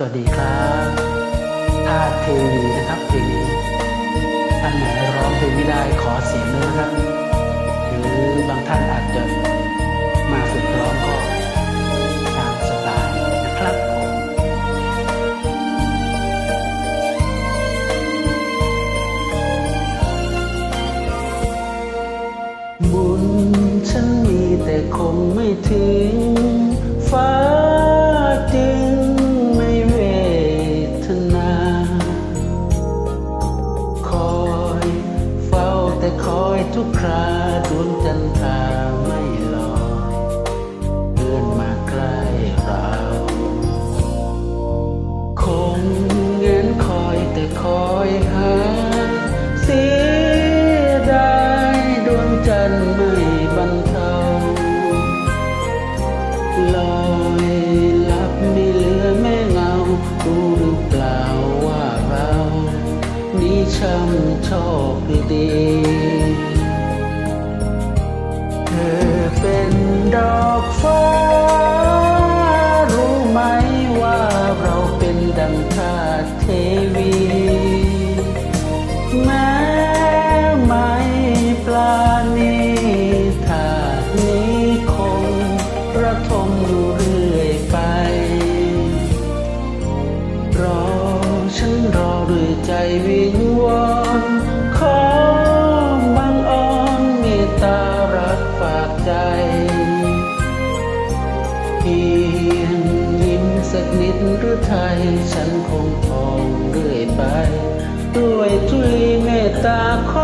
สวัสดีครับท่าเทวีนะครับเพลงนี้ท่านไหนร้องเพลงไม่ได้ขอเสียงด้วยนะครับ หรือบางท่านอาจจะมาฝึกร้องก็ตามสไตล์นะครับผมบุญฉันมีแต่คงไม่ถึงฟ้า แต่คอยทุกคราดวงจันทราไม่ลอยเลื่อนมาใกล้เรา คงเงินคอยแต่คอยหาเสียดายดวงจันทร์ไม่บรรเทาลอยลับไม่เหลือแม่เงารู้หรือเปล่าว่าเรา นี้ช่ำโชคดี ด้วยใจวิงวอนขอบังอ้อนเมตตารักฝากใจเพียงยิ้มสักนิดหรือไทย ฉันคงพองเรื่อยไป ด้วยทุลีเมตตาข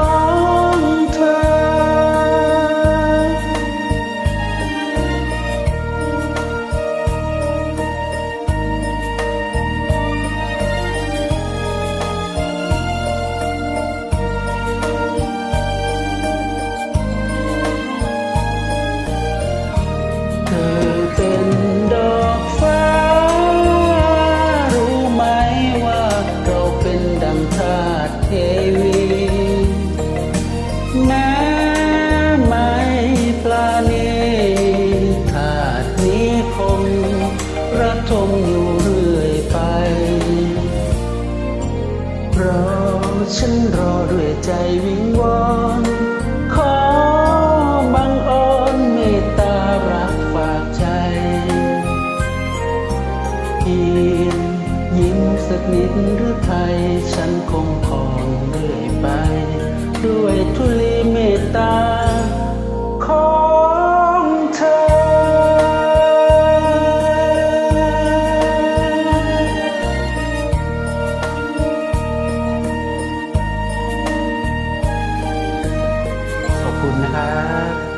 ฉันรอด้วยใจวิงวอนขอบังอ้อนเมตตารักฝากใจเพียงยิ้มสักนิดหรือไทย ฉันคงพองเรื่อยไป ข